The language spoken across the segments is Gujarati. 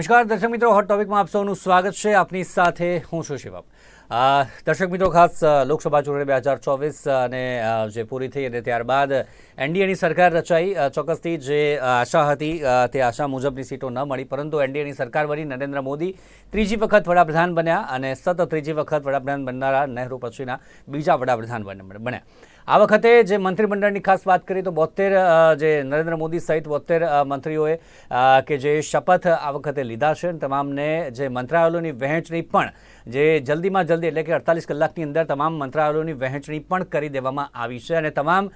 નમસ્કાર, દર્શક મિત્રો હોટ ટોપિકમાં આપ સૌનું સ્વાગત છે. આપની સાથે હું છું શિવમ. દર્શક મિત્રો, ખાસ લોકસભા ચૂંટણી બે હજાર ચોવીસ અને જે પૂરી થઈ અને ત્યારબાદ એનડીએની સરકાર રચાઈ ચોક્કસથી જે આશા હતી તે આશા મુજબની સીટો ન મળી, પરંતુ એનડીએની સરકાર વળી નરેન્દ્ર મોદી ત્રીજી વખત વડાપ્રધાન બન્યા અને સતત ત્રીજી વખત વડાપ્રધાન બનનારા નહેરુ પછીના બીજા વડાપ્રધાન બન- બન્યા. આ વખતે જે મંત્રીમંડળની ખાસ વાત કરીએ તો બોતેર જે નરેન્દ્ર મોદી સહિત બોતેર મંત્રીઓએ કે જે શપથ આ વખતે લીધા છે તમામને જે મંત્રાલયોની વહેંચણી પણ જે જલ્દીમાં જલ્દી એટલે કે અડતાલીસ કલાકની અંદર તમામ મંત્રાલયોની વહેંચણી પણ કરી દેવામાં આવી છે અને તમામ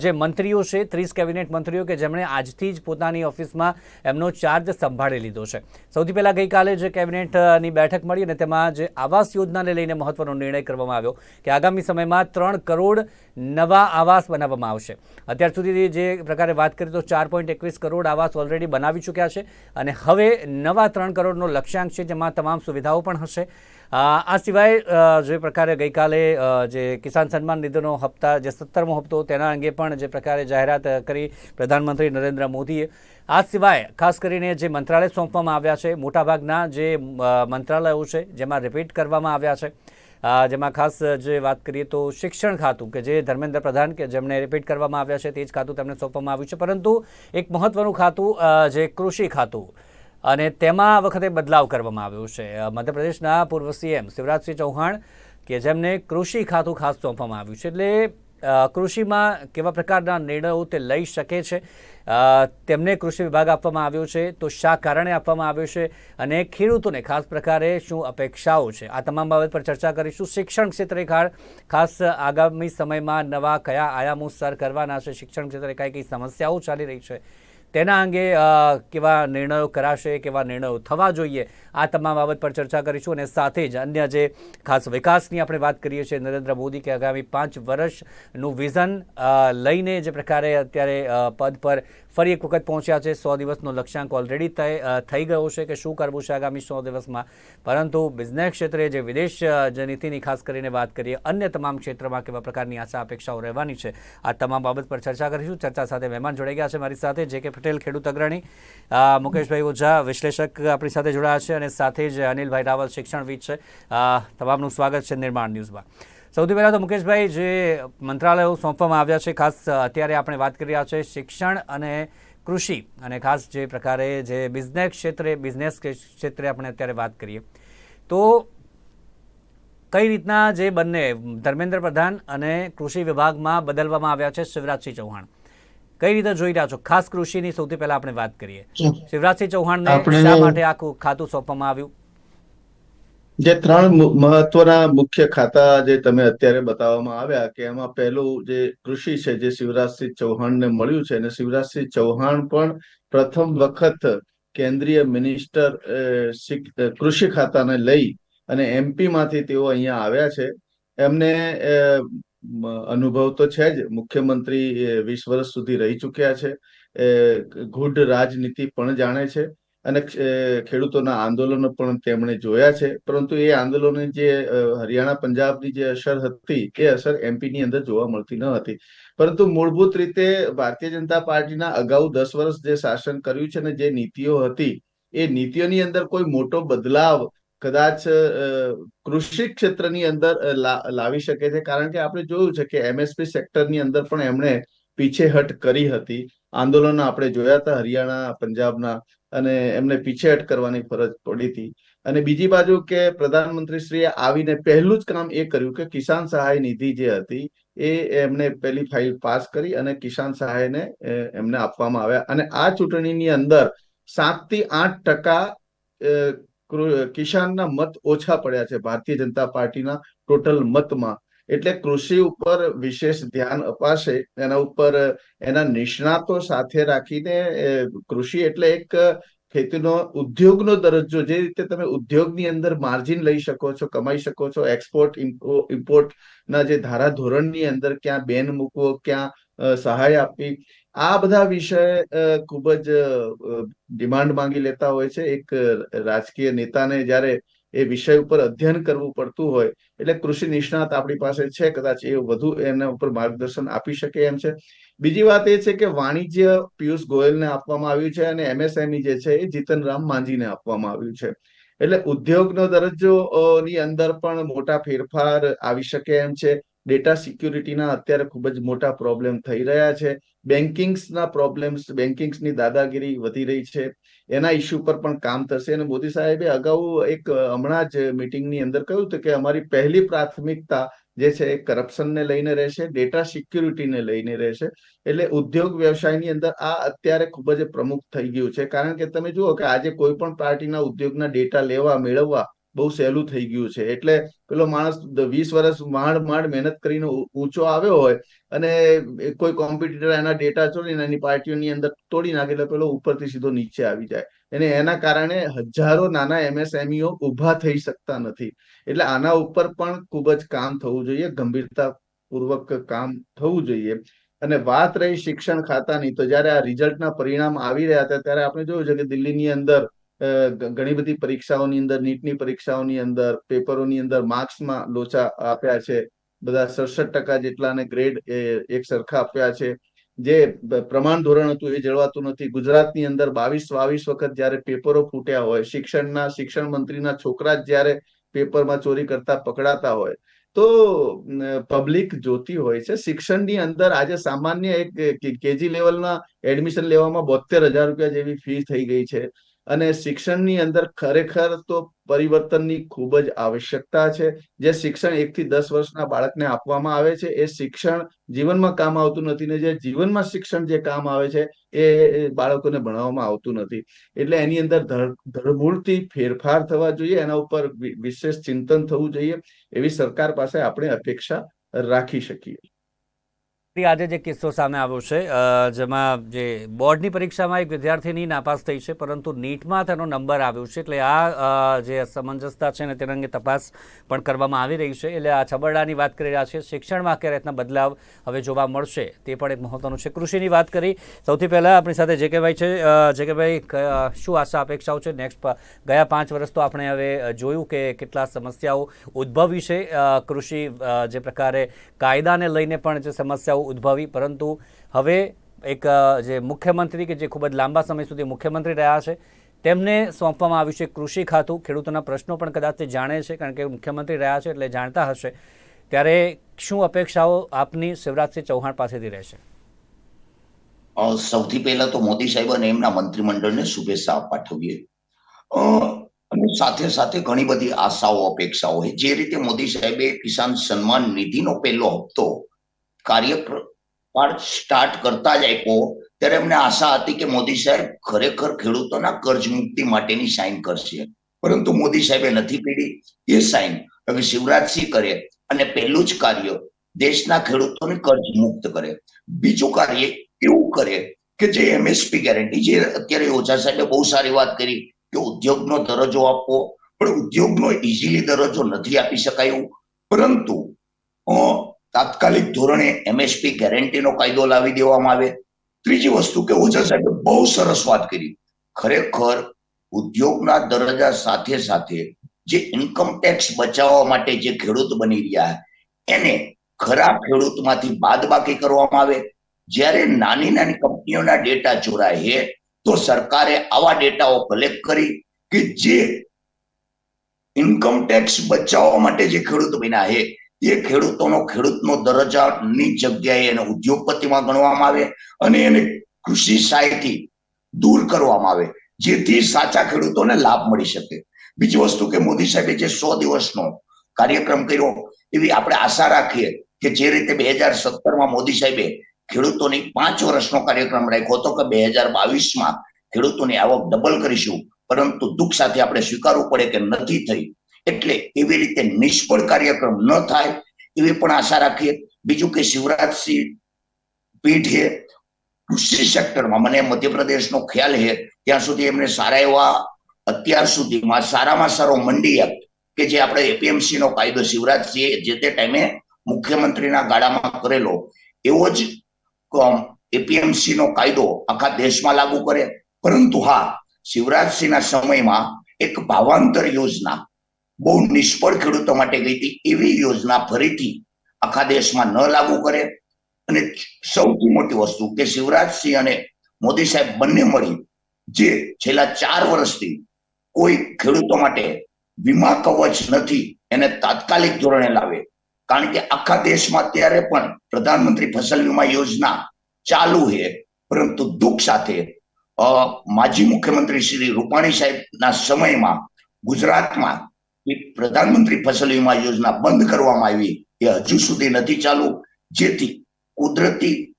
જે મંત્રીઓ છે, ત્રીસ કેબિનેટ મંત્રીઓ કે જેમણે આજથી જ પોતાની ઓફિસમાં એમનો ચાર્જ સંભાળી લીધો છે. સૌથી પહેલાં ગઈકાલે જે કેબિનેટની બેઠક મળી અને તેમાં જે આવાસ યોજનાને લઈને મહત્વનો નિર્ણય કરવામાં આવ્યો કે આગામી સમયમાં ત્રણ કરોડ નવા આવાસ બનાવવામાં આવશે. અત્યાર સુધી જે પ્રકારે વાત કરીએ તો ચાર પોઈન્ટ એકવીસ કરોડ આવાસ ઓલરેડી બનાવી ચૂક્યા છે અને હવે નવા ત્રણ કરોડનો લક્ષ્યાંક છે જેમાં તમામ સુવિધાઓ પણ હશે. આ સિવાય જે પ્રકારે ગઈકાલે જે કિસાન સન્માન નિધિનો હપ્તા જે સત્તરમો હપ્તો તેના અંગે પણ જે પ્રકારે જાહેરાત કરી પ્રધાનમંત્રી નરેન્દ્ર મોદીએ, આ સિવાય ખાસ કરીને જે મંત્રાલય સોંપવામાં આવ્યા છે, મોટાભાગના જે મંત્રાલયો છે, જેમાં રિપીટ કરવામાં આવ્યા છે. જેમાં ખાસ જે વાત કરીએ તો શિક્ષણ ખાતું કે જે ધર્મેન્દ્ર પ્રધાન કે જેમને રિપીટ કરવામાં આવ્યા છે, તે જ ખાતું તેમને સોંપવામાં આવ્યું છે. પરંતુ એક મહત્વનું ખાતું જે કૃષિ ખાતું અને તેમાં આ વખતે બદલાવ કરવામાં આવ્યો છે. મધ્યપ્રદેશના પૂર્વ સીએમ શિવરાજસિંહ ચૌહાણ કે જેમને કૃષિ ખાતું ખાસ સોંપવામાં આવ્યું છે. એટલે કૃષિમાં કેવા પ્રકારના નિર્ણયો તે લઈ શકે છે? તેમને કૃષિ વિભાગ આપવામાં આવ્યો છે, તો શા કારણે આપવામાં આવ્યો છે અને ખેડૂતોને ખાસ પ્રકારે શું અપેક્ષાઓ છે? આ તમામ બાબત પર ચર્ચા કરીશું. શિક્ષણ ક્ષેત્રે ખાસ આગામી સમયમાં નવા કયા આયામો સર કરવાના છે? શિક્ષણ ક્ષેત્રે કઈ કઈ સમસ્યાઓ ચાલી રહી છે? તેના અંગે કેવા નિર્ણયો કરાશે, કેવા નિર્ણયો થવા જોઈએ, આ તમામ બાબત પર ચર્ચા કરીશું અને સાથે જ અન્ય જે ખાસ વિકાસની આપણે વાત કરીએ છીએ, નરેન્દ્ર મોદી કે આગામી પાંચ વર્ષનું વિઝન લઈને જે પ્રકારે અત્યારે પદ પર ફરી એક વખત પહોંચ્યા છે. સો દિવસનો લક્ષ્યાંક ઓલરેડી થઈ ગયો છે કે શું કરવું છે આગામી સો દિવસમાં. પરંતુ બિઝનેસ ક્ષેત્રે જે વિદેશ જે નીતિની ખાસ કરીને વાત કરીએ, અન્ય તમામ ક્ષેત્રમાં કેવા પ્રકારની આશા, અપેક્ષાઓ રહેવાની છે, આ તમામ બાબત પર ચર્ચા કરીશું. ચર્ચા સાથે મહેમાન જોડાઈ ગયા છે મારી સાથે, જે કે પટેલ ખેડૂત અગ્રણી. મુકેશભાઈ ઓઝા, વિશ્લેષક આપણી સાથે જોડાયા છે અને સાથે જ અનિલભાઈ રાવલ, શિક્ષણવિદ છે. તમામનું સ્વાગત છે નિર્માણ ન્યૂઝમાં. સૌથી પહેલાં તો મુકેશભાઈ જે મંત્રાલયો સોંપવામાં આવ્યા છે ખાસ અત્યારે આપણે વાત કરી રહ્યા છે શિક્ષણ અને કૃષિ અને ખાસ જે પ્રકારે જે બિઝનેસ ક્ષેત્રે બિઝનેસ ક્ષેત્રે આપણે અત્યારે વાત કરીએ. તો કઈ રીતના જે બંને ધર્મેન્દ્ર પ્રધાન અને કૃષિ વિભાગમાં બદલવામાં આવ્યા છે શિવરાજસિંહ ચૌહાણ? કઈ રીતે જોઈ રહ્યા છો? ખાસ કૃષિની સૌથી પહેલા આપણે વાત કરીએ. શિવરાજસિંહ ચૌહાણને શા માટે આખું ખાતું સોંપવામાં આવ્યું? જે ત્રણ મહત્વના મુખ્ય ખાતા જે તમે અત્યારે બતાવવામાં આવ્યા કે એમાં પહેલું જે કૃષિ છે, જે શિવરાજસિંહ ચૌહાણને મળ્યું છે અને શિવરાજસિંહ ચૌહાણ પણ પ્રથમ વખત કેન્દ્રીય મિનિસ્ટર કૃષિ ખાતાને લઈ અને એમપી માંથી તેઓ અહીંયા આવ્યા છે. એમને અનુભવ તો છે જ. મુખ્યમંત્રી વીસ વર્ષ સુધી રહી ચૂક્યા છે. ગૂઢ રાજનીતિ પણ જાણે છે. અને ખેડૂતોના આંદોલનો પણ તેમણે જોયા છે. પરંતુ એ આંદોલનની જે હરિયાણા પંજાબની જે અસર હતી, એ અસર એમપીની અંદર જોવા મળતી ન હતી. પરંતુ મૂળભૂત રીતે ભારતીય જનતા પાર્ટીના અગાઉ દસ વર્ષ જે શાસન કર્યું છે ને જે નીતિઓ હતી, એ નીતિઓની અંદર કોઈ મોટો બદલાવ કદાચ કૃષિ ક્ષેત્રની અંદર લાવી શકે છે. કારણ કે આપણે જોયું છે કે એમએસપી સેક્ટરની અંદર પણ એમણે પીછેહટ કરી હતી. આંદોલનો આપણે જોયા હતા, હરિયાણા, પંજાબના, અને એમને પીછેહટ કરવાની ફરજ પડી હતી. અને બીજી બાજુ કે પ્રધાનમંત્રીશ્રીએ આવીને પહેલું જ કામ એ કર્યું કે કિસાન સહાય નિધિ જે હતી, એ એમને પહેલી ફાઇલ પાસ કરી અને કિસાન સહાયને એમને આપવામાં આવ્યા. અને આ ચૂંટણીની અંદર સાતથી આઠ ટકા કિસાનના મત ઓછા પડ્યા છે. ભારતીય જનતા પાર્ટીના ટોટલ મતમાં. એટલે કૃષિ ઉપર વિશેષ ધ્યાન અપાશે, એના ઉપર, એના નિષ્ણાતો સાથે રાખીને કૃષિ એટલે એક ખેતીનો ઉદ્યોગનો દરજ્જો. જે રીતે તમે ઉદ્યોગની અંદર માર્જિન લઈ શકો છો, કમાઈ શકો છો એક્સપોર્ટ ઇમ્પોર્ટના જે ધારા ધોરણની અંદર ક્યાં બેન મૂકવો, ક્યાં સહાય આપવી, આ બધા વિષય ખૂબ જ ડિમાન્ડ માંગી લેતા હોય છે. એક રાજકીય નેતાને જ્યારે એ વિષય ઉપર અધ્યયન કરવું પડતું હોય, એટલે કૃષિ નિષ્ણાત આપણી પાસે છે, કદાચ એ વધુ એના ઉપર માર્ગદર્શન આપી શકે એમ છે. બીજી વાત એ છે કે વાણિજ્ય પિયુષ ગોયલને આપવામાં આવ્યું છે અને એમએસએમઈ જે છે એ જીતન રામ માંઝીને આપવામાં આવ્યું છે. એટલે ઉદ્યોગનો દરજ્જો ની અંદર પણ મોટા ફેરફાર આવી શકે એમ છે. ડેટા સિક્યુરિટીના અત્યારે ખૂબ જ મોટા પ્રોબ્લેમ થઈ રહ્યા છે. બેન્કિંગ્સના પ્રોબ્લેમ્સ બેન્કિંગ્સની દાદાગીરી વધી રહી છે. એના ઇસ્યુ પર પણ કામ થશે. અને મોદી સાહેબે અગાઉ એક, હમણાં જ મિટિંગની અંદર કહ્યું હતું કે અમારી પહેલી પ્રાથમિકતા જે છે એ કરપ્શનને લઈને રહેશે ડેટા સિક્યુરિટીને લઈને રહેશે. એટલે ઉદ્યોગ વ્યવસાયની અંદર આ અત્યારે ખૂબ જ પ્રમુખ થઈ ગયું છે. કારણ કે તમે જુઓ કે આજે કોઈ પણ પાર્ટીના ઉદ્યોગના ડેટા લેવા, મેળવવા બહુ સહેલું થઈ ગયું છે. એટલે પેલો માણસ વીસ વર્ષ માંડ માંડ મહેનત કરીને ઊંચો આવ્યો હોય અને કોઈ કોમ્પિટિટર એના ડેટા ચોરીને એની પાર્ટીઓની અંદર તોડી નાખે એટલે પેલો ઉપરથી સીધો નીચે આવી જાય. અને એના કારણે હજારો નાના એમએસએમઈઓ ઊભા થઈ શકતા નથી. એટલે આના ઉપર પણ ખૂબ જ કામ થવું જોઈએ ગંભીરતા પૂર્વક કામ થવું જોઈએ. અને વાત રહી શિક્ષણ ખાતાની, તો જ્યારે આ રિઝલ્ટના પરિણામ આવી રહ્યા હતા, ત્યારે આપણે જોયું છે કે દિલ્હીની અંદર ઘણી બધી પરીક્ષાઓની અંદર, નીટની પરીક્ષાઓની અંદર, પેપરોની અંદર માર્ક્સમાં લોચા આપ્યા છે. બધા સડસઠ ટકા જેટલાને ગ્રેડ એક સરખા આપ્યા છે. જે પ્રમાણ ધોરણ હતું એ જળવાતું નથી. ગુજરાતની અંદર બાવીસ બાવીસ વખત જ્યારે પેપરો ફૂટ્યા હોય, શિક્ષણના, શિક્ષણ મંત્રીના છોકરા જ જ્યારે પેપરમાં ચોરી કરતા પકડાતા હોય, તો પબ્લિક જોતી હોય છે. શિક્ષણની અંદર આજે સામાન્ય એક કેજી લેવલના એડમિશન લેવામાં બોતેર હજાર રૂપિયા જેવી ફી થઈ ગઈ છે. અને શિક્ષણની અંદર ખરેખર તો પરિવર્તનની ખૂબ જ આવશ્યકતા છે. જે શિક્ષણ એક થી દસ વર્ષના બાળકને આપવામાં આવે છે, એ શિક્ષણ જીવનમાં કામ આવતું નથી ને જે જીવનમાં શિક્ષણ જે કામ આવે છે, એ બાળકોને ભણાવવામાં આવતું નથી. એટલે એની અંદર ધરમૂળથી ફેરફાર થવા જોઈએ, એના ઉપર વિશેષ ચિંતન થવું જોઈએ. એવી સરકાર પાસે આપણે અપેક્ષા રાખી શકીએ. આજે જે કિસ્સો સામે આવ્યો છે જેમાં જે બોર્ડની પરીક્ષામાં એક વિદ્યાર્થીની નાપાસ થઈ છે, પરંતુ નીટમાં તેનો નંબર આવ્યો છે, એટલે આ જે અસમંજસતા છે ને તેના અંગે તપાસ પણ કરવામાં આવી રહી છે, એટલે આ છબરડાની વાત કરી રહ્યા છે, શિક્ષણમાં કયા રીતના બદલાવ હવે જોવા મળશે, તે પણ એક મહત્વનું છે. કૃષિની વાત કરી, સૌથી પહેલાં આપણી સાથે જે કે ભાઈ છે જે કે ભાઈ શું આશા, અપેક્ષાઓ છે? નેક્સ્ટ ગયા પાંચ વર્ષ તો આપણે હવે જોયું કે કેટલા સમસ્યાઓ ઉદ્ભવી છે કૃષિ જે પ્રકારે કાયદાને લઈને પણ જે સમસ્યાઓ ઉદ્ભવી, પરંતુ હવે એક જે મુખ્યમંત્રી કે જે ખૂબ જ લાંબા સમય સુધી મુખ્યમંત્રી રહ્યા છે, તેમને સોંપવામાં આવ્યું છે કૃષિ ખાતું. ખેડૂતોના પ્રશ્નો પણ કદાચ તે જાણે છે, કારણ કે મુખ્યમંત્રી રહ્યા છે એટલે જાણતા હશે. ત્યારે શું અપેક્ષાઓ આપની શિવરાજસિંહ ચૌહાણ પાસેથી રહેશે? સૌથી પહેલા તો મોદી સાહેબ અને એમના મંત્રીમંડળને શુભેચ્છા પાઠવીએ અને સાથે સાથે ઘણી બધી આશાઓ, અપેક્ષાઓ જે રીતે મોદી સાહેબે કિસાન સન્માન નિધિનો પહેલો હપ્તો કાર્યભાર સ્ટાર્ટ કરતા જ આપ્યો ત્યારે એમને આશા હતી કે મોદી સાહેબ ખરેખર ખેડૂતોના કર્જ મુક્તિ માટેની સાઇન કરશે. પરંતુ મોદી સાહેબે નથી પીડી, એ સાઇન હવે શિવરાજસિંહ કરે અને પહેલું જ કાર્ય દેશના ખેડૂતોને કર્જ મુક્ત કરે. બીજું કાર્ય એવું કરે કે જે એમએસપી ગેરંટી જે અત્યારે ઓછા સાહેબે બહુ સારી વાત કરી કે ઉદ્યોગનો દરજ્જો આપવો. પણ ઉદ્યોગનો ઇઝીલી દરજ્જો નથી આપી શકાય એવું. પરંતુ તાત્કાલિક ધોરણે એમએસપી ગેરંટીનો કાયદો લાવી દેવામાં આવે. ત્રીજી વસ્તુ કે ઓઝા સાહેબે બહુ સરસ વાત કરી. ખરેખર ઉદ્યોગના દરજ્જા સાથે સાથે જે ઇન્કમ ટેક્સ બચાવવા માટે જે ખેડૂત બની રહ્યા, એને ખરા ખેડૂતમાંથી બાદબાકી કરવામાં આવે. જ્યારે નાની નાની કંપનીઓના ડેટા ચોરાય છે, તો સરકારે આવા ડેટાઓ કલેક્ટ કરી કે જે ઇન્કમ ટેક્સ બચાવવા માટે જે ખેડૂત બન્યા છે એ ખેડૂતોનો ખેડૂતનો દરજ્જાની જગ્યાએ એને ઉદ્યોગપતિમાં ગણવામાં આવે અને એને કૃષિ સહાયથી દૂર કરવામાં આવે, જેથી સાચા ખેડૂતોને લાભ મળી શકે. બીજી વસ્તુ કે મોદી સાહેબે જે સો દિવસનો કાર્યક્રમ કર્યો, એવી આપણે આશા રાખીએ કે જે રીતે બે હજાર સત્તરમાં મોદી સાહેબે ખેડૂતોની પાંચ વર્ષનો કાર્યક્રમ રાખ્યો હતો કે બે હજાર બાવીસમાં ખેડૂતોની આવક ડબલ કરીશું, પરંતુ દુઃખ સાથે આપણે સ્વીકારવું પડે કે નથી થઈ. એટલે એવી રીતે નિષ્ફળ કાર્યક્રમ ન થાય, એવી પણ આશા રાખીએ. બીજું કે શિવરાજસિંહ પીઠે કૃષિ સેક્ટરમાં મને મધ્યપ્રદેશનો ખ્યાલ છે, ત્યાં સુધી એમને સારા એવા, અત્યાર સુધીમાં સારામાં સારો મંડી એક્ટ કે જે આપણે એપીએમસી નો કાયદો શિવરાજસિંહે જે તે ટાઈમે મુખ્યમંત્રીના ગાળામાં કરેલો, એવો જ એપીએમસી નો કાયદો આખા દેશમાં લાગુ કરે. પરંતુ હા, શિવરાજસિંહના સમયમાં એક ભાવાંતર યોજના બહુ નિષ્ફળ ખેડૂતો માટે ગઈ હતી એવી યોજના ફરીથી આખા દેશમાં ન લાગુ કરે. અને સૌથી મોટી વસ્તુ કે શિવરાજસિંહ અને મોદી સાહેબ બંને મળી જે છેલ્લા ચાર વર્ષથી કોઈ ખેડૂતો માટે વીમા કવચ નથી, એને તાત્કાલિક ધોરણે લાવે. કારણ કે આખા દેશમાં અત્યારે પણ પ્રધાનમંત્રી ફસલ વીમા યોજના ચાલુ છે. પરંતુ દુઃખ સાથે માજી મુખ્યમંત્રી શ્રી રૂપાણી સાહેબના સમયમાં ગુજરાતમાં પ્રધાનમંત્રી ફસલ વીમા યોજના બંધ કરવામાં આવી. એ હજુ સુધી નથી ચાલુ. જેથી કુદરતી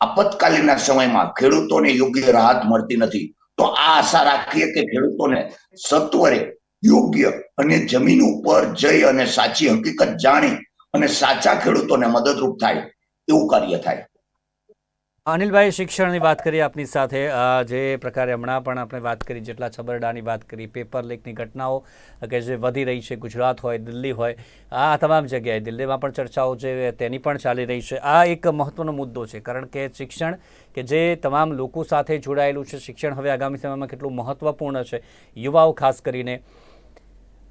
આપતકાલીનના સમયમાં ખેડૂતોને યોગ્ય રાહત મળતી નથી. તો આ આશા રાખીએ કે ખેડૂતોને સત્વરે યોગ્ય અને જમીન ઉપર જઈ અને સાચી હકીકત જાણી અને સાચા ખેડૂતોને મદદરૂપ થાય એવું કાર્ય થાય. અનિલભાઈ શિક્ષણની વાત કરી, આપની સાથે જે પ્રકારે હમણાં પણ આપણે વાત કરી, જેટલા છબરડાની વાત કરી, પેપર લીકની ઘટનાઓ, કે જે વધી રહી છે, ગુજરાત હોય, દિલ્હી હોય, આ તમામ જગ્યાએ, દિલ્હીમાં પણ ચર્ચાઓ છે તેની પણ ચાલી રહી છે. આ એક મહત્વનો મુદ્દો છે, કારણ કે શિક્ષણ, કે જે તમામ લોકો સાથે જોડાયેલું છે, શિક્ષણ હવે આગામી સમયમાં કેટલું મહત્વપૂર્ણ છે. યુવાઓ ખાસ કરીને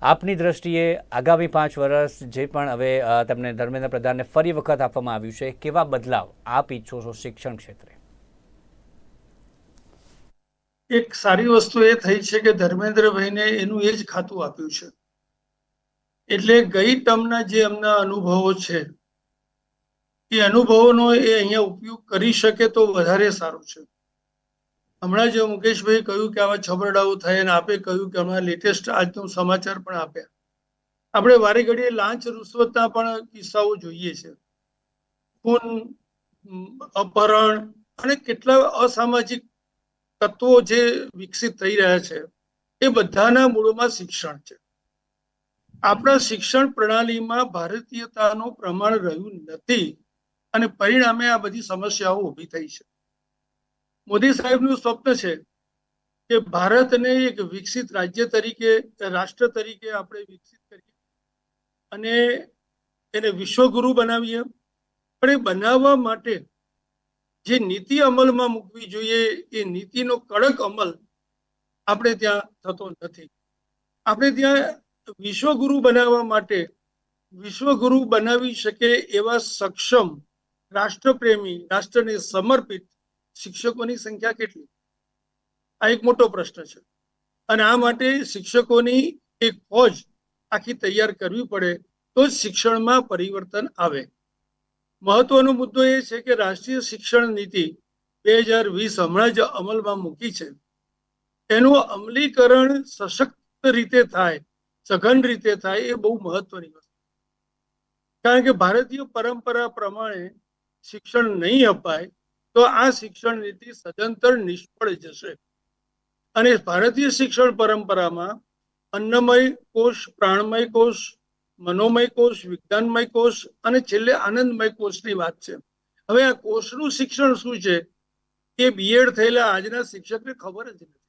આપની દ્રષ્ટિએ આગામી પાંચ વર્ષ જે પણ હવે તમને ધર્મેન્દ્ર પ્રધાનને ફરી વખત આપવામાં આવ્યું છે, કેવા બદલાવ આપ ઈચ્છો છો શિક્ષણ ક્ષેત્રે? એક સારી વસ્તુ એ થઈ છે કે ધર્મેન્દ્રભાઈને એનું એ જ ખાતું આપ્યું છે. એટલે ગઈ ટર્મના જે એમના અનુભવો છે, એ અનુભવોનો એ અહીંયા ઉપયોગ કરી શકે તો વધારે સારું છે. હમણાં જે મુકેશભાઈ કહ્યું કે આવા છબરડાઓ થાય અને આપે કહ્યું કે હમણાં લેટેસ્ટ આજનો સમાચાર પણ આપ્યા આપણે વારે ઘડીએ લાંચ રૂશ્વતના પણ કિસ્સાઓ જોઈએ છે. ખૂન, અપહરણ અને કેટલા અસામાજિક તત્વો જે વિકસિત થઈ રહ્યા છે, એ બધાના મૂળમાં શિક્ષણ છે. આપણા શિક્ષણ પ્રણાલીમાં ભારતીયતાનું પ્રમાણ રહ્યું નથી અને પરિણામે આ બધી સમસ્યાઓ ઊભી થઈ છે. મોદી સાહેબનું સ્વપ્ન છે કે ભારતને એક વિકસિત રાજ્ય તરીકે, રાષ્ટ્ર તરીકે આપણે વિકસિત કરીએ અને એને વિશ્વગુરુ બનાવીએ. પણ એ બનાવવા માટે જે નીતિ અમલમાં મૂકવી જોઈએ, એ નીતિનો કડક અમલ આપણે ત્યાં થતો નથી. આપણે ત્યાં વિશ્વગુરુ બનાવવા માટે, વિશ્વગુરુ બનાવી શકે એવા સક્ષમ રાષ્ટ્રપ્રેમી, રાષ્ટ્રને સમર્પિત શિક્ષકોની સંખ્યા કેટલી? આ એક મોટો પ્રશ્ન છે. અને આ માટે શિક્ષકોની એક ફોજ આખી તૈયાર કરવી પડે તો જ શિક્ષણમાં પરિવર્તન આવે. મહત્વનો મુદ્દો એ છે કે રાષ્ટ્રીય શિક્ષણ નીતિ બે હજાર વીસ હમણાં જ અમલમાં મૂકી છે. એનું અમલીકરણ સશક્ત રીતે થાય, સઘન રીતે થાય એ બહુ મહત્વની વસ્તુ. કારણ કે ભારતીય પરંપરા પ્રમાણે શિક્ષણ નહીં અપાય તો આ શિક્ષણ નીતિ સદંતર નિષ્ફળ જશે. અને ભારતીય શિક્ષણ પરંપરામાં અન્નમય કોષ, પ્રાણમય કોષ, મનોમય કોષ, વિજ્ઞાનમય કોષ અને છેલ્લે આનંદમય કોષની વાત છે. હવે આ કોષનું શિક્ષણ શું છે? એ બીએડ થયેલા આજના શિક્ષકને ખબર જ નથી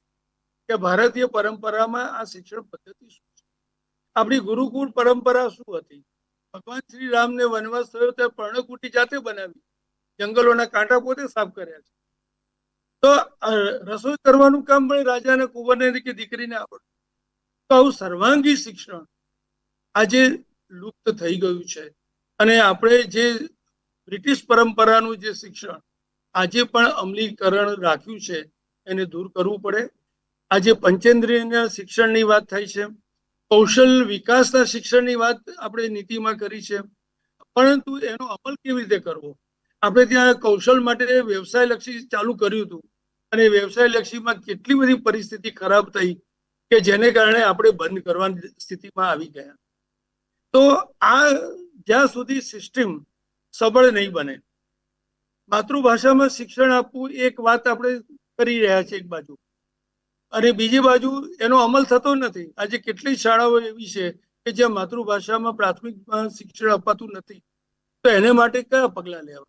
કે ભારતીય પરંપરામાં આ શિક્ષણ પદ્ધતિ શું છે. આપણી ગુરુકુળ પરંપરા શું હતી? ભગવાન શ્રી રામને વનવાસ થયો ત્યારે પર્ણકુટી જાતે બનાવી. જંગલોના કાંટા પોતે સાફ કર્યા છે. તો રસોઈ કરવાનું કામ પણ રાજાને કુંવરને કે દીકરીને આવડતું. તો આવું સર્વાંગી શિક્ષણ આજે લુપ્ત થઈ ગયું છે. અને આપણે જે બ્રિટિશ પરંપરાનું જે શિક્ષણ આજે પણ અમલીકરણ રાખ્યું છે, એને દૂર કરવું પડે. આજે પંચેન્દ્રિય શિક્ષણની વાત થાય છે. કૌશલ વિકાસના શિક્ષણની વાત આપણે નીતિમાં કરી છે. પરંતુ એનો અમલ કેવી રીતે કરવો? આપણે ત્યાં કૌશલ માટે વ્યવસાય લક્ષી ચાલુ કર્યું હતું. અને વ્યવસાયલક્ષીમાં કેટલી બધી પરિસ્થિતિ ખરાબ થઈ કે જેને કારણે આપણે બંધ કરવાની સ્થિતિમાં આવી ગયા. તો આ જ્યાં સુધી સિસ્ટમ સબળ નહીં બને, માતૃભાષામાં શિક્ષણ આપવું એક વાત આપણે કરી રહ્યા છીએ એક બાજુ. અને બીજી બાજુ એનો અમલ થતો નથી. આજે કેટલી શાળાઓ એવી છે કે જ્યાં માતૃભાષામાં પ્રાથમિક શિક્ષણ અપાતું નથી. તો એને માટે કયા પગલાં લેવા?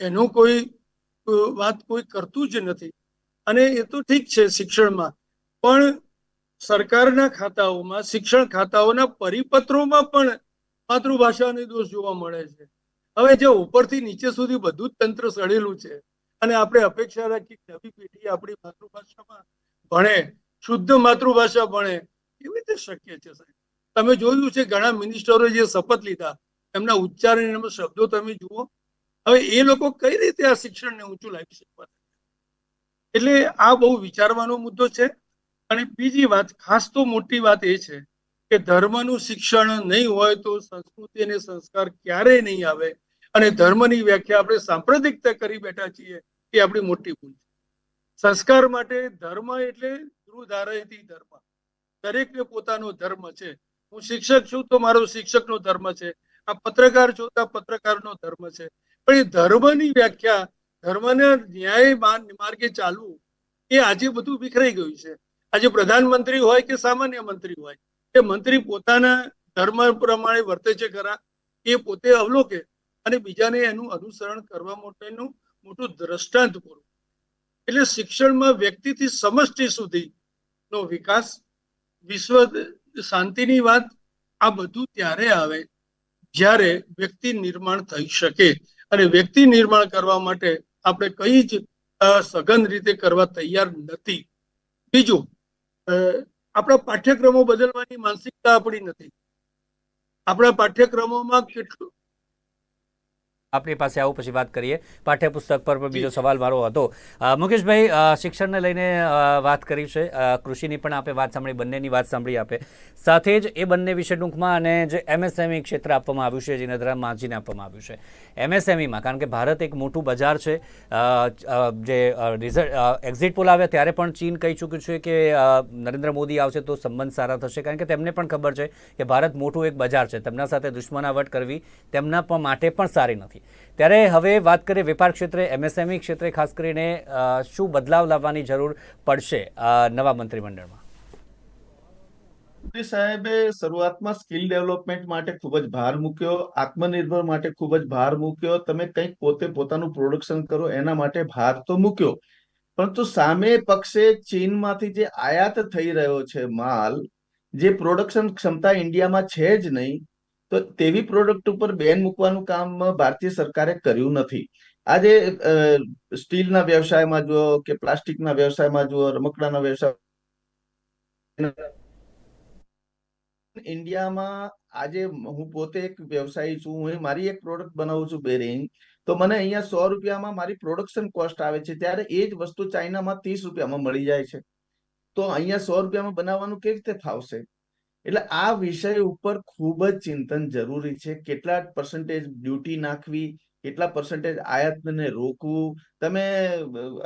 એનું કોઈ વાત કોઈ કરતું જ નથી. અને એ તો ઠીક છે શિક્ષણમાં. પણ સરકારના ખાતાઓમાં, શિક્ષણ ખાતાઓના પરિપત્રોમાં પણ માતૃભાષાને દોષ જોવા મળે છે. હવે જે ઉપરથી નીચે સુધી બધું જ તંત્ર સડેલું છે અને આપણે અપેક્ષા રાખી નવી પેઢી આપણી માતૃભાષામાં ભણે, શુદ્ધ માતૃભાષા ભણે કેવી રીતે શક્ય છે સાહેબ. તમે જોયું છે ઘણા મિનિસ્ટરો જે શપથ લીધા, એમના ઉચ્ચારણ શબ્દો તમે જુઓ હવે એ લોકો કઈ રીતે આ શિક્ષણને ઊંચું લાવી શકવા એટલે આ બહુ વિચારવાનો મુદ્દો છે. અને બીજી વાત, ખાસ તો મોટી વાત એ છે કે ધર્મનું શિક્ષણ નહીં હોય તો સંસ્કૃતિ અને સંસ્કાર ક્યારેય નહીં આવે? અને ધર્મની વ્યાખ્યા આપણે સાંપ્રદાયિકતા કરી બેઠા છીએ એ આપણી મોટી ભૂલ છે. સંસ્કાર માટે ધર્મ એટલે ધ્રુવધારયથી ધર્મ. દરેકને પોતાનો ધર્મ છે. હું શિક્ષક છું તો મારો શિક્ષકનો ધર્મ છે. આ પત્રકાર છું તો પત્રકારનો ધર્મ છે. પણ એ ધર્મની વ્યાખ્યા, ધર્મને ન્યાય માર્ગે ચાલવું, એ આજે બધું વિખરાઈ ગયું છે. આજે પ્રધાનમંત્રી હોય કે સામાન્ય મંત્રી હોય, એ મંત્રી પોતાના ધર્મ પ્રમાણે વર્તે છે ખરા, એ પોતે અવલોકે અને બીજાને એનું અનુસરણ કરવા માટેનું મોટું દ્રષ્ટાંત પૂરું. એટલે શિક્ષણમાં વ્યક્તિથી સમષ્ટિ સુધી નો વિકાસ, વિશ્વ શાંતિની વાત આ બધું ત્યારે આવે, જ્યારે વ્યક્તિ નિર્માણ થઈ શકે. અને વ્યક્તિ નિર્માણ કરવા માટે આપણે કઈ જ સઘન રીતે કરવા તૈયાર નથી. બીજું આપણા પાઠ્યક્રમો બદલવાની માનસિકતા આપણી નથી. આપણા પાઠ્યક્રમોમાં કેટલું આપની પાસે આવું પછી વાત કરીએ. પાઠ્યપુસ્તક પર પણ બીજો. સવાલ મારો હતો. મુકેશભાઈ શિક્ષણને લઈને વાત કરી છે. કૃષિની પણ આપે વાત સાંભળી બંનેની વાત સાંભળી આપે. સાથે જ એ બંને વિશે ટૂંકમાં અને જે એમએસએમઈ ક્ષેત્ર આપવામાં આવ્યું છે જેના દ્વારા માંઝીને આપવામાં આવ્યું છે. એમએસએમઈમાં કારણ કે ભારત એક મોટું બજાર છે જે રિઝલ્ટ એક્ઝિટ પોલ આવ્યા ત્યારે પણ ચીન કહી ચૂક્યું છે કે નરેન્દ્ર મોદી આવશે તો સંબંધ સારા થશે. કારણ કે તેમને પણ ખબર છે કે ભારત મોટું એક બજાર છે. તેમના સાથે દુશ્મનાવટ કરવી તેમના માટે પણ સારી નથી. ત્યારે હવે વાત કરીએ વેપાર ક્ષેત્રે, એમએસએમઈ ક્ષેત્રે ખાસ કરીને શું બદલાવ લાવવાની જરૂર પડશે નવા મંત્રીમંડળમાં? સાહેબે શરૂઆતમાં સ્કિલ ડેવલપમેન્ટ માટે ખૂબ જ ભાર મૂક્યો, આત્મનિર્ભર માટે ખૂબ જ ભાર મૂક્યો, તમે કંઈક પોતે પોતાનું પ્રોડક્શન કરો એના માટે ભાર તો મૂક્યો. પરંતુ સામે પક્ષે ચીનમાંથી જે આયાત થઈ રહ્યો છે માલ, જે પ્રોડક્શન ક્ષમતા ઇન્ડિયામાં છે જ નહીં તો તેવી પ્રોડક્ટ ઉપર બેન મૂકવાનું કામ ભારતીય સરકારે કર્યું નથી. આજે સ્ટીલના વ્યવસાયમાં જુઓ કે પ્લાસ્ટિકના વ્યવસાયમાં જુઓ, રમકડાના વ્યવસાય ઇન્ડિયામાં આજે હું પોતે એક વ્યવસાયી છું, હું મારી એક પ્રોડક્ટ બનાવું છું બેરિંગ તો મને અહીંયા સો રૂપિયામાં મારી પ્રોડક્શન કોસ્ટ આવે છે, ત્યારે એ જ વસ્તુ ચાઇનામાં ત્રીસ રૂપિયામાં મળી જાય છે. તો અહીંયા સો રૂપિયામાં બનાવવાનું કેવી રીતે ફાવશે? એટલે આ વિષય ઉપર ખૂબ જ ચિંતન જરૂરી છે. કેટલા પર્સન્ટેજ ડ્યુટી નાખવી, કેટલા પર્સન્ટેજ આયાતને રોકવું? તમે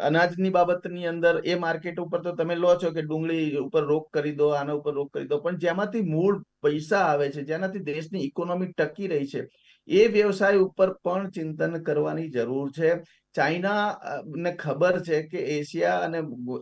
અનાજની બાબતની અંદર એ માર્કેટ ઉપર તો તમે લો છો કે ડુંગળી ઉપર રોક કરી દો, આના ઉપર રોક કરી દો. પણ જેમાંથી મૂળ પૈસા આવે છે, જેનાથી દેશની ઇકોનોમી ટકી રહી છે એ વ્યવસાય ઉપર પણ ચિંતન કરવાની જરૂર છે. ચાઇના ને ખબર છે કે એશિયા અને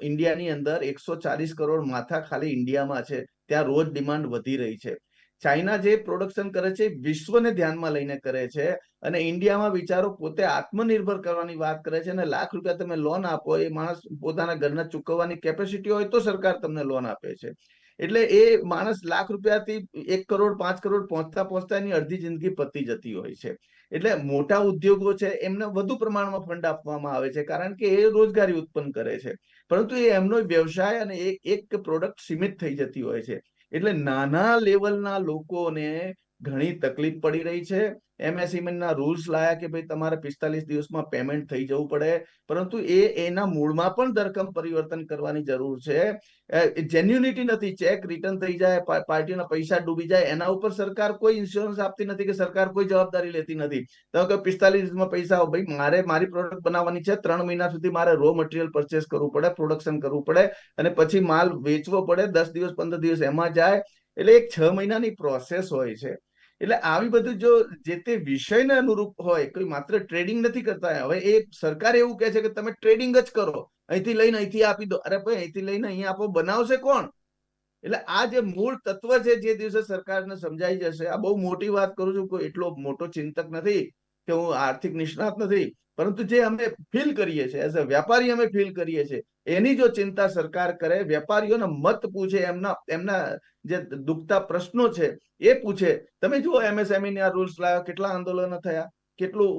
ઇન્ડિયાની અંદર એકસો ચાલીસ કરોડ માથા ખાલી ઇન્ડિયામાં છે. ત્યાં રોજ ડિમાન્ડ વધી રહી છે. ચાઇના જે પ્રોડક્શન કરે છે વિશ્વને ધ્યાનમાં લઈને કરે છે અને ઇન્ડિયામાં વિચારો પોતે આત્મનિર્ભર કરવાની વાત કરે છે અને લાખ રૂપિયા તમે લોન આપો, એ માણસ પોતાના ઘરના ચૂકવવાની કેપેસિટી હોય તો સરકાર તમને લોન આપે છે. એટલે એ માણસ લાખ રૂપિયાથી એક કરોડ, પાંચ કરોડ પહોંચતા પહોંચતા એની અડધી જિંદગી પતી જતી હોય છે. એટલે મોટા ઉદ્યોગો છે, એમને વધુ પ્રમાણમાં ફંડ આપવામાં આવે છે, કારણ કે એ રોજગારી ઉત્પન્ન કરે છે. પરંતુ એ એમનો વ્યવસાય અને એક પ્રોડક્ટ સીમિત થઈ જતી હોય છે. એટલે નાના લેવલના લોકોને ઘણી તકલીફ પડી રહી છે. MSME ના રૂલ્સ લાયા કે ભાઈ તમારે પિસ્તાલીસ દિવસમાં પેમેન્ટ થઈ જવું પડે, પરંતુ એ એના મૂળમાં પણ ધરખમ પરિવર્તન કરવાની જરૂર છે જેન્યુનિટી નથી ચેક રિટર્ન થઈ જાય પાર્ટીના પૈસા ડૂબી જાય, એના ઉપર સરકાર કોઈ ઇન્સ્યોરન્સ આપતી નથી કે સરકાર કોઈ જવાબદારી લેતી નથી તો કે પિસ્તાલીસ દિવસમાં પૈસા. ભાઈ મારે મારી પ્રોડક્ટ બનાવવાની છે, ત્રણ મહિના સુધી મારે રો મટીરિયલ પરચેસ કરવું પડે પ્રોડક્શન કરવું પડે, અને પછી માલ વેચવો પડે, દસ દિવસ, પંદર દિવસ એમાં જાય, એટલે એક છ મહિનાની પ્રોસેસ હોય છે એટલે આવી બધું જો જે તે વિષયને અનુરૂપ હોય, કોઈ માત્ર ટ્રેડિંગ નથી કરતા, હવે એ સરકાર એવું કહે છે કે તમે ટ્રેડિંગ જ કરો. અહીંથી લઈને અહીંથી આપી દો. અરે ભાઈ, અહીંથી લઈને અહીંયા આપો, બનાવશે કોણ? એટલે આ જે મૂળ તત્વ છે જે દિવસે સરકારને સમજાઈ જશે, આ બહુ મોટી વાત કરું છું, કોઈ એટલો મોટો ચિંતક નથી. કે હું આર્થિક નિષ્ણાત નથી, પરંતુ જે અમે ફીલ કરીએ છીએ એઝ અ વેપારી અમે ફીલ કરીએ છીએ, એની જો ચિંતા સરકાર કરે વેપારીઓના મત પૂછે, એમના એમના જે દુખતા પ્રશ્નો છે, એ પૂછે. તમે જુઓ એમએસએમઈ ના રૂલ્સ લાવ્યા, કેટલા આંદોલનો થયા, કેટલું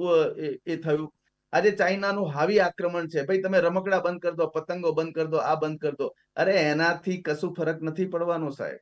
એ થયું. આજે ચાઇનાનું હાવી આક્રમણ છે. ભાઈ, તમે રમકડા બંધ કરી દો, પતંગો બંધ કરી દો, આ બંધ કરી દો. અરે, એનાથી કશું ફરક નથી પડવાનો સાહેબ.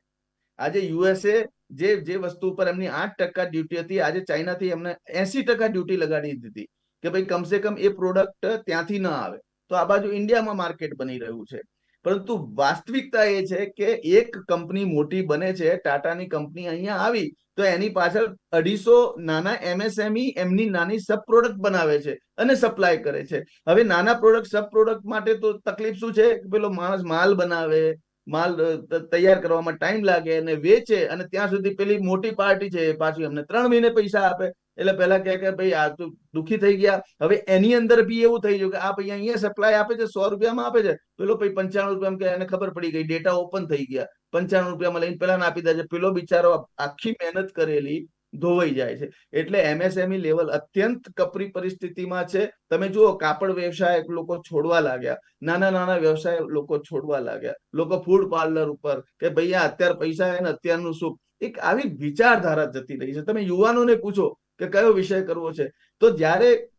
આજે યુએસએ જે જે વસ્તુ ઉપર એમની આઠ ટકા ડ્યુટી હતી, આજે ચાઇનાથી એમને એસી ટકા ડ્યુટી લગાડી દીધી કે ભાઈ કમસે કમ એ પ્રોડક્ટ ત્યાંથી ન આવે. તો આ બાજુ ઇન્ડિયામાં માર્કેટ બની રહ્યું છે. પરંતુ વાસ્તવિકતા એ છે કે એક કંપની મોટી બને છે, ટાટાની કંપની અહીંયા આવી, તો એની પાછળ અઢીસો નાના એમએસએમઈ એમની નાની સબ પ્રોડક્ટ બનાવે છે અને સપ્લાય કરે છે. હવે નાના પ્રોડક્ટ સબ પ્રોડક્ટ માટે તો તકલીફ શું છે? પેલો માણસ માલ બનાવે માલ તૈયાર કરવામાં ટાઈમ લાગે અને વેચે અને ત્યાં સુધી પેલી મોટી પાર્ટી છે પાછી અમને ત્રણ મહિને પૈસા આપે. એટલે પેલા કે ભાઈ, આ તો દુખી થઈ ગયા. હવે એની અંદર બી એવું થઈ ગયું કે આ ભાઈ અહીંયા સપ્લાય આપે છે, સો રૂપિયામાં આપે છે. પેલો ભાઈ પંચાણું રૂપિયામાં કે એને ખબર પડી ગઈ ડેટા ઓપન થઈ ગયા. પંચાણું રૂપિયામાં લઈને પેલા આપી દે છે. પેલો બિચારો આખી મહેનત કરેલી ધોવાઈ જાય છે. એટલે એમએસએમઈ લેવલ અત્યંત કપરી પરિસ્થિતિમાં છે. તમે જુઓ, કાપડ વ્યવસાય લોકો છોડવા લાગ્યા. નાના નાના વ્યવસાય લોકો છોડવા લાગ્યા. લોકો ફૂડ પાર્લર ઉપર કે ભાઈ આ અત્યારે પૈસા છે ને અત્યારનું સુખ એક આવી વિચારધારા જતી રહી છે. તમે યુવાનોને પૂછો કે કયો વિષય કરવો છે? તો જ્યારે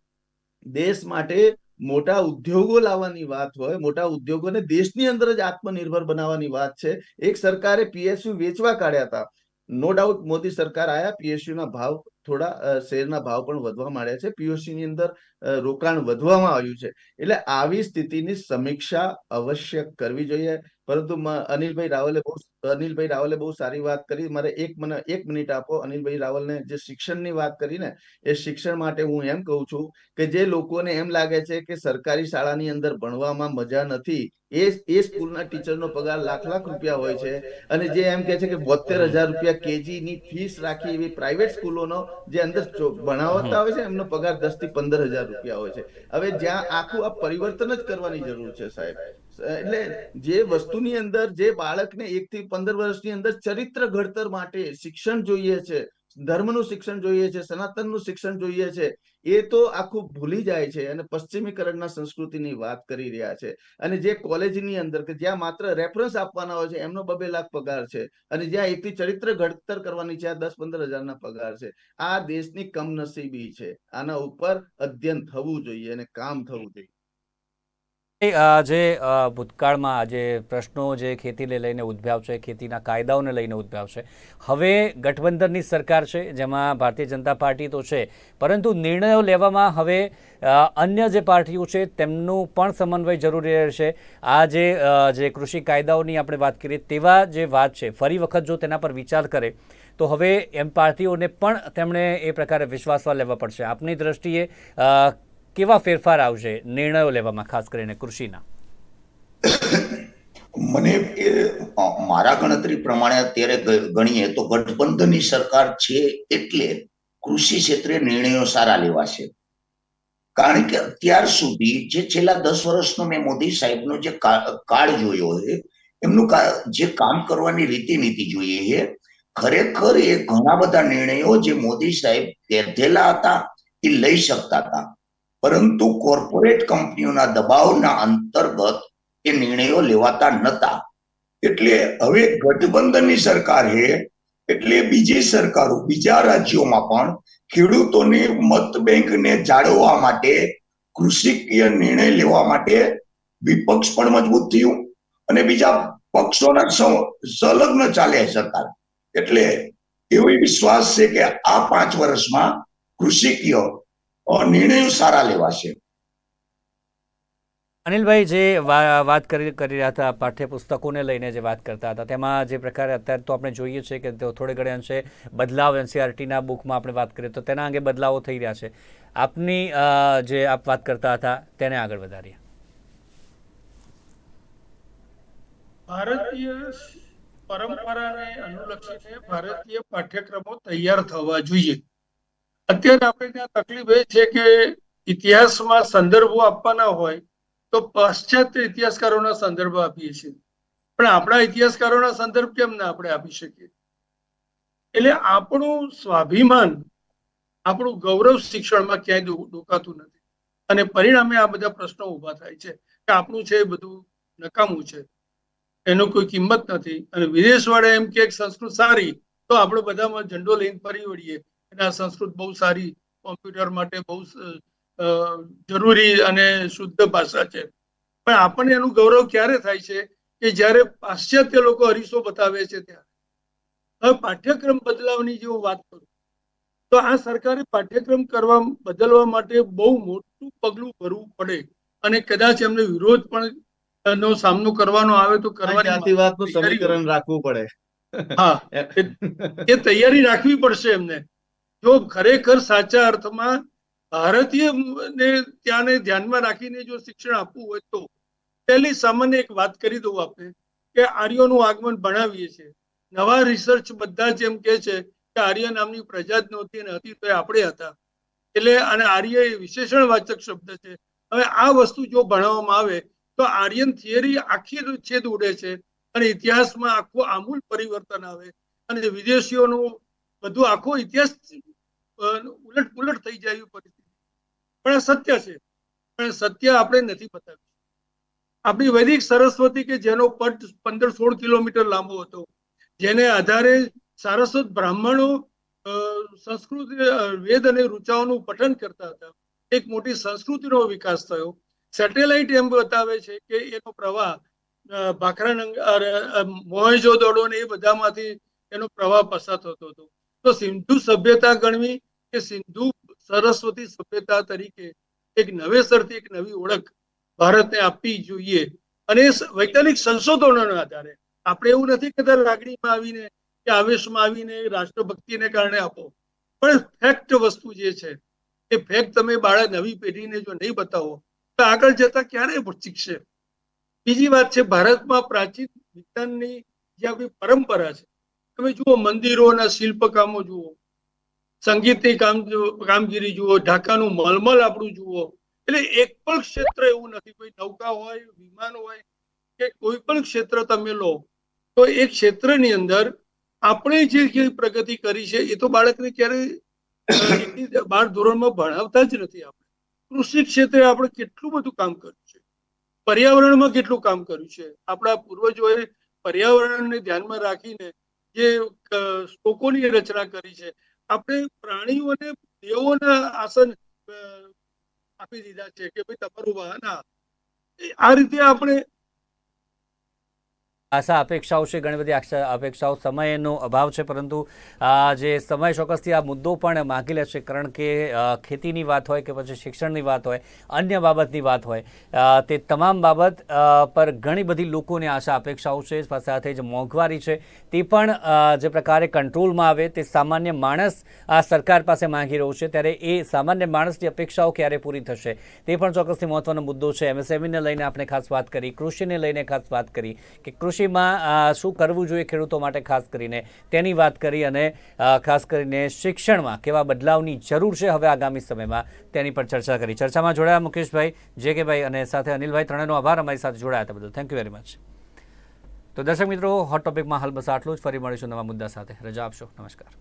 દેશ માટે મોટા ઉદ્યોગો લાવવાની વાત હોય, મોટા ઉદ્યોગોને દેશની અંદર જ આત્મનિર્ભર બનાવવાની વાત છે. એક સરકારે પીએસયુ વેચવા કાઢ્યા હતા. નો ડાઉટ મોદી સરકાર આયા પીએસયુના ભાવ થોડા શેરના ભાવ પણ વધવા માંડ્યા છે. પીઓસી ની અંદર રોકાણ વધવામાં આવ્યું છે. એટલે આવી સ્થિતિની સમીક્ષા અવશ્ય કરવી જોઈએ. પરંતુ અનિલભાઈ રાવલે બહુ અનિલભાઈ રાવલે બહુ સારી વાત કરી. મારે એક મને, એક મિનિટ આપો. અનિલભાઈ રાવલને જે શિક્ષણની વાત કરી એ શિક્ષણ માટે હું એમ કહું છું કે જે લોકોને એમ લાગે છે કે સરકારી શાળાની અંદર ભણવામાં મજા નથી, એ એ સ્કૂલના ટીચરનો પગાર લાખ લાખ રૂપિયા હોય છે અને જે એમ કે છે કે બોતેર હજાર રૂપિયા કેજી ની ફીસ રાખી એવી પ્રાઇવેટ સ્કૂલોનો જે અંદર ભણાવતા હોય છે, એમનો પગાર દસથી પંદર હજાર રૂપિયા હોય છે. હવે જ્યાં આખું આ પરિવર્તન જ કરવાની જરૂર છે સાહેબ. એટલે જે વસ્તુની અંદર, જે બાળકને એક થી પંદર વર્ષની અંદર ચરિત્ર ઘડતર માટે શિક્ષણ જોઈએ છે, ધર્મનું શિક્ષણ જોઈએ છે, સનાતનનું શિક્ષણ જોઈએ છે, એ તો આખું ભૂલી જાય છે અને પશ્ચિમીકરણના સંસ્કૃતિની વાત કરી રહ્યા છે. અને જે કોલેજની અંદર કે જ્યાં માત્ર રેફરન્સ આપવાના હોય છે, એમનો બબે લાખ પગાર છે. અને જ્યાં એકથી ચરિત્ર ઘડતર કરવાની છે, આ દસ પંદર હજારના પગાર છે. આ દેશની કમનસીબી છે. આના ઉપર અધ્યયન થવું જોઈએ અને કામ થવું જોઈએ. જે ભૂતકાળમાં જે પ્રશ્નો જે ખેતીને લઈને ઉદ્ભવ છે, ખેતીના કાયદાઓને લઈને ઉદ્ભવ છે, હવે ગઠબંધનની સરકાર છે, જેમાં ભારતીય જનતા પાર્ટી તો છે, પરંતુ નિર્ણયો લેવામાં હવે અન્ય જે પાર્ટીઓ છે, તેમનું પણ સમન્વય જરૂરી રહેશે. આ જે જે કૃષિ કાયદાઓની આપણે વાત કરીએ, તેવા જે વાત છે, ફરી વખત જો તેના પર વિચાર કરે, તો હવે એમ પાર્ટીઓને પણ તેમણે એ પ્રકારે વિશ્વાસમાં લેવા પડશે. આપની દ્રષ્ટિએ કેવા ફેરફાર આવશે નિર્ણયો લેવામાં, ખાસ કરીને કૃષિના? મને કે મારા ગણતરી પ્રમાણે અત્યારે ગણીએ તો ગઠબંધનની સરકાર છે એટલે કૃષિ ક્ષેત્રે નિર્ણયો સારા લેવાશે. કારણ કે અત્યાર સુધી જે છેલ્લા દસ વર્ષનો મેં મોદી સાહેબનો જે કાળ જોયો છે, એમનું જે કામ કરવાની રીતિ નીતિ જોઈએ છે, ખરેખર એ ઘણા બધા નિર્ણયો જે મોદી સાહેબ લીધેલા હતા, એ લઈ શકતા હતા. પરંતુ કોર્પોરેટ કંપનીઓના દબાવના અંતર્ગત એ નિર્ણયો લેવાતા નતા. એટલે હવે ગઠબંધનની સરકાર છે એટલે બીજી સરકારો, બીજા રાજ્યોમાં પણ ખેડૂતોની મત બેંકને જાળવવા માટે કૃષિકીય નિર્ણય લેવા માટે વિપક્ષ પણ મજબૂત થયું અને બીજા પક્ષોના સંલગ્ન ચાલે સરકાર. એટલે એવો વિશ્વાસ છે કે આ પાંચ વર્ષમાં કૃષિકીય નિર્ણયો સારા લેવાશે અનિલભાઈ જે વા- વાત કરી કરી રહ્યા હતા પાઠ્યપુસ્તકોને લઈને જે વાત કરતા હતા તેમાં જે પ્રકારે અત્યારે તો આપણે જોઈએ છે કે તેઓ થોડે ઘણે અંશે બદલાવ એનસીઆરટીના બુકમાં આપણે વાત કરીએ તો તેના અંગે બદલાવો થઈ રહ્યા છે આપની જે આપ વાત કરતા હતા તેને આગળ વધારીએ ભારતીય પરંપરાને અનુલક્ષીને ભારતીય પાઠ્યક્રમો તૈયાર થવા જોઈએ અત્યારે આપણે ત્યાં તકલીફ એ છે કે ઇતિહાસમાં સંદર્ભો આપવાના હોય તો પાશ્ચાત્ય ઇતિહાસકારોના સંદર્ભ આપીએ છીએ. પણ આપણા ઇતિહાસકારોના સંદર્ભ કેમ ના આપણે આપી શકીએ? એટલે આપણું સ્વાભિમાન, આપણું ગૌરવ શિક્ષણમાં ક્યાંય ડોકાતું નથી. અને પરિણામે આ બધા પ્રશ્નો ઊભા થાય છે કે આપણું છે એ બધું નકામું છે. એનો કોઈ કિંમત નથી. અને વિદેશ વાળા એમ કે સંસ્કૃત સારી, તો આપણે બધામાં ઝંડો લઈને ફરી વળીએ. અને આ સંસ્કૃત બહુ સારી કોમ્પ્યુટર માટે બહુ જરૂરી અને શુદ્ધ ભાષા છે. પણ આપણને એનું ગૌરવ ક્યારે થાય છે કે જ્યારે પાશ્ચાત્ય લોકો અરીસો બતાવે છે ત્યારે હવે પાઠ્યક્રમ બદલાવની જે હું વાત કરું તો આ સરકારે પાઠ્યક્રમ કરવા બદલવા માટે બહુ મોટું પગલું ભરવું પડે અને કદાચ એમને વિરોધ પણ નો સામનો કરવાનો આવે તો કરવાની વાત તૈયારી સમીકરણ રાખવું પડે. હા એ તૈયારી રાખવી પડશે એમને. જો ખરેખર સાચા અર્થમાં ભારતીય ને ત્યાંને ધ્યાનમાં રાખીને જો શિક્ષણ આપવું હોય તો, પહેલી સામાન્ય એક વાત કરી દઉં આપણે કે આર્યોનું આગમન ભણાવીએ છીએ. નવા રિસર્ચ બધા જ એમ કે છે કે આર્ય નામની પ્રજા જ નહોતી અને હતી તો એ આપણે હતા. એટલે અને આર્ય એ વિશેષણવાચક શબ્દ છે. હવે આ વસ્તુ જો ભણાવવામાં આવે, તો આર્યન થિયરી આખી છેદ ઉડે છે અને ઇતિહાસમાં આખું આમૂલ પરિવર્તન આવે. અને વિદેશીઓનું બધું આખો ઇતિહાસ ઉલટ પુલટ થઈ જાય એવી પરિસ્થિતિ. પણ સત્ય છે. પણ સત્ય આપણે નથી બતાવ્યું. આપણી વૈદિક સરસ્વતી કે જેનો પટ પંદર સોળ કિલોમીટર લાંબો હતો, જેને આધારે સારસ્વત બ્રાહ્મણો સંસ્કૃત વેદ અને ઋચાઓનું પઠન કરતા હતા. એક મોટી સંસ્કૃતિનો વિકાસ થયો. સેટેલાઇટ એમ બતાવે છે કે એનો પ્રવાહ ભાખરાનંગ મોહેજો દડો ને એ બધામાંથી એનો પ્રવાહ પસાર થતો હતો. તો સિંધુ સભ્યતા ગણવી કે સિંધુ સરસ્વતી સભ્યતા તરીકે એક નવેસરથી એક નવી ઓળખ ભારતને આપવી જોઈએ. અને વૈજ્ઞાનિક સંશોધનોના આધારે આપણે એવું નથી કહેતા લાગણીમાં આવીને કે આવેશમાં આવીને રાષ્ટ્રભક્તિને કારણે આપો. પણ ફેક્ટ વસ્તુ જે છે, એ ફેક્ટ તમે બાળક નવી પેઢીને જો નહીં બતાવો, તો આગળ જતા ક્યારે શીખશે? બીજી વાત છે, ભારતમાં પ્રાચીન વિજ્ઞાનની જે આપણી પરંપરા છે, તમે જુઓ મંદિરોના શિલ્પકામો જુઓ સંગીતની કામ કામગીરી જુઓ, ઢાકાનું મલમલ આપણું જુઓ, એટલે એક પણ ક્ષેત્ર એવું નથી. કોઈ નૌકા હોય, વિમાન હોય કે કોઈ પણ ક્ષેત્ર તમે લો, તો એ ક્ષેત્રની અંદર આપણે જે પ્રગતિ કરી છે, એ તો બાળકને ક્યારે બાર ધોરણમાં ભણાવતા જ નથી આપણે. કૃષિ ક્ષેત્રે આપણે કેટલું બધું કામ કર્યું છે. પર્યાવરણમાં કેટલું કામ કર્યું છે. આપણા પૂર્વજોએ પર્યાવરણને ધ્યાનમાં રાખીને જે શ્લોકોની રચના કરી છે આપણે પ્રાણીઓને દેવોના આસન આપી દીધા છે કે ભાઈ તમારું વાહન આ રીતે આપણે આશા, અપેક્ષાઓ છે, ઘણી બધી અપેક્ષાઓ, સમયનો અભાવ છે, પરંતુ જે સમય ચોક્કસથી આ મુદ્દો પણ માગી લે છે, કારણ કે ખેતીની વાત હોય કે પછી શિક્ષણની વાત હોય, અન્ય બાબતની વાત હોય તે તમામ બાબત પર ઘણી બધી લોકોને આશા, અપેક્ષાઓ છે સાથે જ મોંઘવારી છે. તે પણ જે પ્રકારે કંટ્રોલમાં આવે, તે સામાન્ય માણસ, આ સરકાર પાસે માંગી રહ્યો છે, ત્યારે એ સામાન્ય માણસની અપેક્ષાઓ ક્યારે પૂરી થશે? તે પણ ચોક્કસથી મહત્વનો મુદ્દો છે. એમએસએમઈને લઈને આપણે ખાસ વાત કરી, કૃષિને લઈને ખાસ વાત કરી, કે કૃષિમાં શું કરવું જોઈએ ખેડૂતો માટે ખાસ કરીને તેની વાત કરી અને ખાસ કરીને શિક્ષણમાં કેવા બદલાવની જરૂર છે હવે આગામી સમયમાં તેની પણ ચર્ચા કરી. ચર્ચામાં જોડાયા મુકેશભાઈ જે કે ભાઈ અને સાથે અનિલભાઈ, ત્રણેયનો આભાર. અમારી સાથે જોડાયા હતા બદલ. થેન્ક યુ વેરી મચ તો દર્શક મિત્રો હોટ ટોપિકમાં હાલ બસ આટલું જ. ફરી મળીશું નવા મુદ્દા સાથે. રજા આપશો. નમસ્કાર.